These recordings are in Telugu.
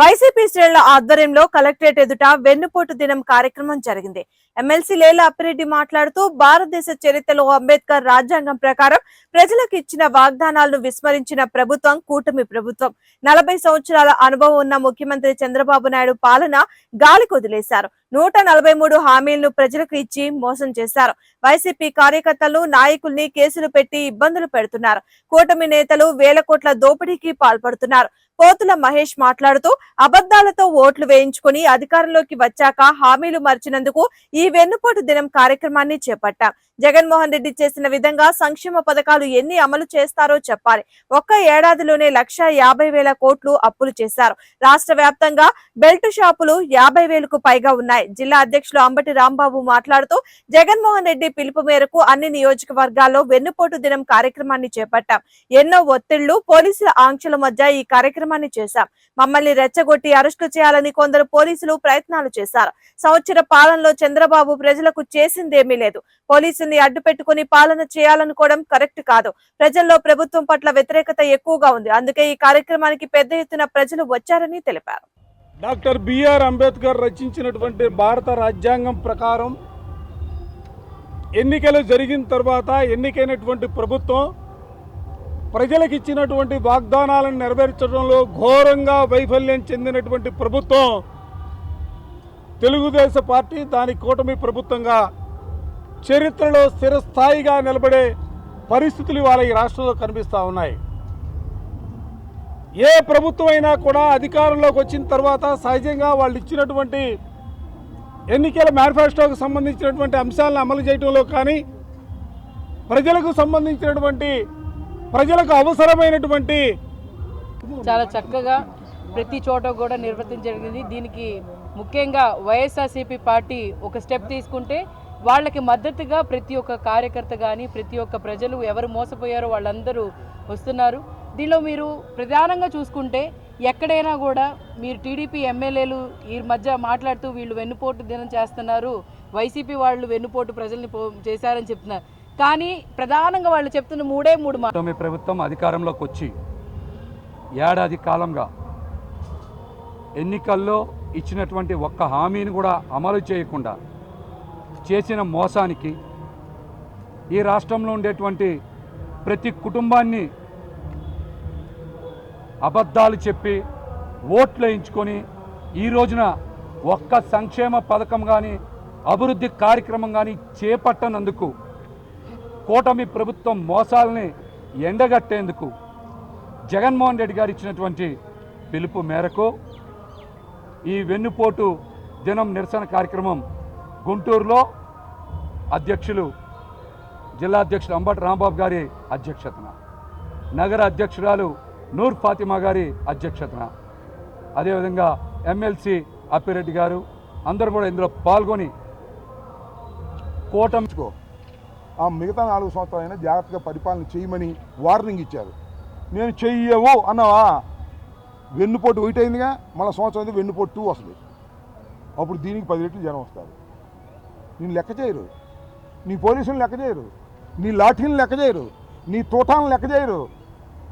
వైసీపీ శ్రేణుల ఆధ్వర్యంలో కలెక్టరేట్ ఎదుట వెన్నుపోటు దినం కార్యక్రమం జరిగింది. ఎమ్మెల్సీ లేల అప్పిరెడ్డి మాట్లాడుతూ భారతదేశ చరిత్రలో అంబేద్కర్ రాజ్యాంగం ప్రకారం ప్రజలకు ఇచ్చిన వాగ్దానాలను విస్మరించిన ప్రభుత్వం కూటమి ప్రభుత్వం. నలభై సంవత్సరాల అనుభవం ఉన్న ముఖ్యమంత్రి చంద్రబాబు నాయుడు పాలన గాలి కొదిలేశారు నూట నలభై మూడు హామీలను ప్రజలకు ఇచ్చి మోసం చేశారు. వైసీపీ కార్యకర్తలు నాయకుల్ని కేసులు పెట్టి ఇబ్బందులు పెడుతున్నారు. కూటమి నేతలు వేల కోట్ల దోపిడీకి పాల్పడుతున్నారు. పోతుల మహేష్ మాట్లాడుతూ అబద్దాలతో ఓట్లు వేయించుకుని అధికారంలోకి వచ్చాక హామీలు మర్చినందుకు ఈ ఈ వెన్నుపోటు దినం కార్యక్రమాన్ని చేపట్టాం. జగన్మోహన్ రెడ్డి చేసిన విధంగా సంక్షేమ పథకాలు ఎన్ని అమలు చేస్తారో చెప్పాలి. ఒక్క ఏడాదిలోనే లక్ష యాభై వేల కోట్లు అప్పులు చేశారు. రాష్ట్ర వ్యాప్తంగా బెల్ట్ షాపులు యాభై వేలకు పైగా ఉన్నాయి. జిల్లా అధ్యక్షులు అంబటి రాంబాబు మాట్లాడుతూ జగన్మోహన్ రెడ్డి పిలుపు మేరకు అన్ని నియోజకవర్గాల్లో వెన్నుపోటు దినం కార్యక్రమాన్ని చేపట్టాం. ఎన్నో ఒత్తిళ్ళు పోలీసుల ఆంక్షల మధ్య ఈ కార్యక్రమాన్ని చేశాం. మమ్మల్ని రెచ్చగొట్టి అరెస్టు చేయాలని కొందరు పోలీసులు ప్రయత్నాలు చేశారు. సంవత్సర పాలనలో చంద్రబాబు ప్రజలకు చేసిందేమీ లేదు. పోలీసుల్ని అడ్డు పెట్టుకుని పాలన చేయాలనుకోవడం కరెక్ట్ కాదు. ప్రజల్లో ప్రభుత్వం పట్ల వ్యతిరేకత ఎక్కువగా ఉంది. అందుకే ఈ కార్యక్రమానికి పెద్ద ఎత్తున ప్రజలు వచ్చారని తెలిపారు. డాక్టర్ బిఆర్ అంబేద్కర్ రచించినటువంటి భారత రాజ్యాంగం ప్రకారం ఎన్నికలు జరిగిన తర్వాత ఎన్నికైనటువంటి ప్రభుత్వం ప్రజలకు ఇచ్చినటువంటి వాగ్దానాలను నెరవేర్చడంలో ఘోరంగా వైఫల్యం చెందినటువంటి ప్రభుత్వం తెలుగుదేశం పార్టీ దాని కూటమి ప్రభుత్వంగా చరిత్రలో స్థిరస్థాయిగా నిలబడే పరిస్థితులు ఇవాళ ఈ రాష్ట్రంలో కనిపిస్తూ ఉన్నాయి. ఏ ప్రభుత్వం అయినా కూడా అధికారంలోకి వచ్చిన తర్వాత సహజంగా వాళ్ళు ఇచ్చినటువంటి ఎన్నికల మేనిఫెస్టోకు సంబంధించినటువంటి అంశాలను అమలు చేయడంలో కానీ ప్రజలకు సంబంధించినటువంటి ప్రజలకు అవసరమైనటువంటి చాలా చక్కగా ప్రతి చోట కూడా నిర్వర్తించగలిగింది దీనికి ముఖ్యంగా వైఎస్ఆర్సీపీ పార్టీ ఒక స్టెప్ తీసుకుంటే వాళ్ళకి మద్దతుగా ప్రతి ఒక్క కార్యకర్త కానీ ప్రతి ఒక్క ప్రజలు ఎవరు మోసపోయారో వాళ్ళందరూ వస్తున్నారు. దీనిలో మీరు ప్రధానంగా చూసుకుంటే ఎక్కడైనా కూడా మీరు టీడీపీ ఎమ్మెల్యేలు ఈ మధ్య మాట్లాడుతూ వీళ్ళు వెన్నుపోటు దినం చేస్తున్నారు వైసీపీ వాళ్ళు వెన్నుపోటు ప్రజల్ని పో చేశారని చెప్తున్నారు. కానీ ప్రధానంగా వాళ్ళు చెప్తున్న మూడే మూడు మాత్రమే ప్రభుత్వం అధికారంలోకి వచ్చి ఏడాది కాలంగా ఎన్నికల్లో ఇచ్చినటువంటి ఒక్క హామీని కూడా అమలు చేయకుండా చేసిన మోసానికి ఈ రాష్ట్రంలో ఉండేటువంటి ప్రతి కుటుంబాన్ని అబద్ధాలు చెప్పి ఓట్లు వేయించుకొని ఈ రోజున ఒక్క సంక్షేమ పథకం కానీ అభివృద్ధి కార్యక్రమం కానీ చేపట్టనందుకు కూటమి ప్రభుత్వం మోసాలని ఎండగట్టేందుకు జగన్మోహన్ రెడ్డి గారు ఇచ్చినటువంటి పిలుపు మేరకు ఈ వెన్నుపోటు దినం నిరసన కార్యక్రమం గుంటూరులో అధ్యక్షులు జిల్లా అధ్యక్షులు అంబటి రాంబాబు గారి అధ్యక్షతన నగర అధ్యక్షురాలు నూర్ ఫాతిమా గారి అధ్యక్షతన. అదేవిధంగా ఎమ్మెల్సీ అప్పిరెడ్డి గారు అందరూ కూడా ఇందులో పాల్గొని కూటమి ఆ మిగతా నాలుగు సంవత్సరాలైనా జాగ్రత్తగా పరిపాలన చేయమని వార్నింగ్ ఇచ్చారు. నేను చెయ్యవు అన్నావా? వెన్నుపోటు ఒకటి అయిందిగా మళ్ళీ సంవత్సరం అయితే వెన్నుపోటు టూ వస్తుంది. అప్పుడు దీనికి పది రెట్లు జనం వస్తారు. నేను లెక్క చేయరు. నీ పోలీసులు లెక్క చేయరు. నీ లాఠీని లెక్క చేయరు. నీ తోటాలను లెక్క చేయరు.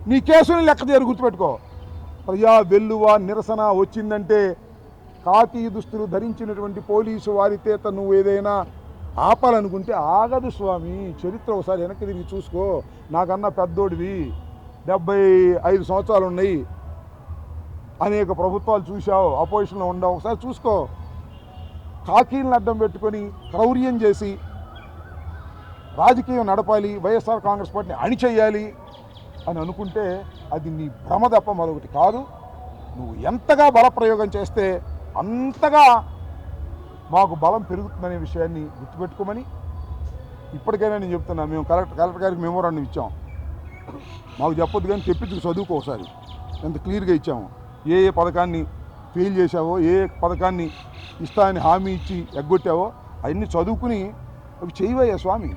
నీ కేసుని లెక్క చేయరు గుర్తుపెట్టుకో. ప్రజా వెల్లువ నిరసన వచ్చిందంటే కాకి దుస్తులు ధరించినటువంటి పోలీసు వారి చేత నువ్వు ఏదైనా ఆపాలనుకుంటే ఆగదు స్వామి. చరిత్ర ఒకసారి వెనక్కి తిరిగి చూసుకో. నాకన్నా పెద్దోడివి. డెబ్బై ఐదు సంవత్సరాలు ఉన్నాయి అనేక ప్రభుత్వాలు చూసావు అపోజిషన్లో ఉండవు. ఒకసారి చూసుకో. కాకీలను అడ్డం పెట్టుకొని క్రౌర్యం చేసి రాజకీయం నడపాలి వైఎస్ఆర్ కాంగ్రెస్ పార్టీని అణిచేయాలి అని అనుకుంటే అది నీ భ్రమ తప్ప మరొకటి కాదు. నువ్వు ఎంతగా బలప్రయోగం చేస్తే అంతగా మాకు బలం పెరుగుతుందనే విషయాన్ని గుర్తుపెట్టుకోమని ఇప్పటికైనా నేను చెప్తున్నా. మేము కలెక్టర్ కలెక్టర్ గారికి మెమోరాండం ఇచ్చాం. మాకు చెప్పొద్దు కానీ తెప్పించుకు చదువుకో ఒకసారి. ఎంత క్లియర్గా ఇచ్చాము. ఏ ఏ పథకాన్ని ఫెయిల్ చేశావో ఏ పథకాన్ని ఇస్తానని హామీ ఇచ్చి ఎగ్గొట్టావో అవన్నీ చదువుకుని అవి చేయవయ్యా స్వామి.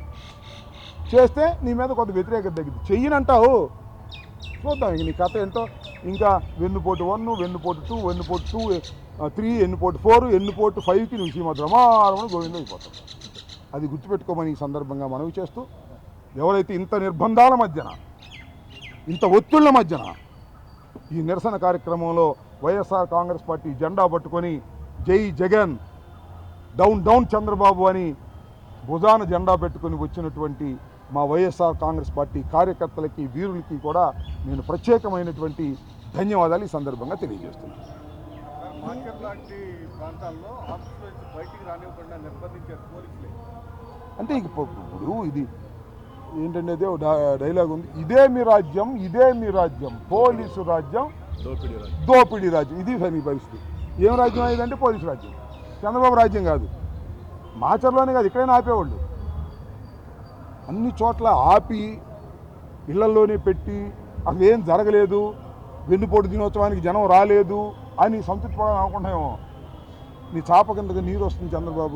చేస్తే నీ మీద కొంత వ్యతిరేకత తగ్గింది చెయ్యనంటావు. చూద్దాం ఇంక నీ కథ ఏంటో. ఇంకా వెన్నుపోటు వన్ వెన్నుపోటు టూ వెన్నుపోటు టూ త్రీ ఎన్నుపోటు ఫోర్ ఎన్నుపోటు ఫైవ్కి నువ్వు సీమ రమారమణ గోవిందం అయిపోతావు. అది గుర్తుపెట్టుకోమని ఈ సందర్భంగా మనవి చేస్తూ ఎవరైతే ఇంత నిర్బంధాల మధ్యన ఇంత ఒత్తిళ్ళ మధ్యన ఈ నిరసన కార్యక్రమంలో వైఎస్ఆర్ కాంగ్రెస్ పార్టీ జెండా పట్టుకొని జై జగన్ డౌన్ డౌన్ చంద్రబాబు అని భుజాన జెండా పెట్టుకొని వచ్చినటువంటి మా వైఎస్ఆర్ కాంగ్రెస్ పార్టీ కార్యకర్తలకి వీరులకి కూడా నేను ప్రత్యేకమైనటువంటి ధన్యవాదాలు ఈ సందర్భంగా తెలియజేస్తున్నాను. అంటే ఇప్పుడు ఇది ఏంటంటే డైలాగ్ ఉంది. ఇదే మీ రాజ్యం ఇదే మీ రాజ్యం పోలీసు రాజ్యం దోపిడీ రాజ్యం ఇది నీ పరిస్థితి. ఏం రాజ్యం అయ్యేదంటే పోలీసు రాజ్యం. చంద్రబాబు రాజ్యం కాదు. మాచర్లోనే కాదు ఇక్కడైనా ఆపేవాళ్ళు. అన్ని చోట్ల ఆపి ఇళ్ళలోనే పెట్టి అసలు ఏం జరగలేదు వెన్నుపోటు దినోత్సవానికి జనం రాలేదు అని సంతృప్తి పడాలని అనుకుంటామేమో నీ చాప కిందకి నీరు వస్తుంది చంద్రబాబు.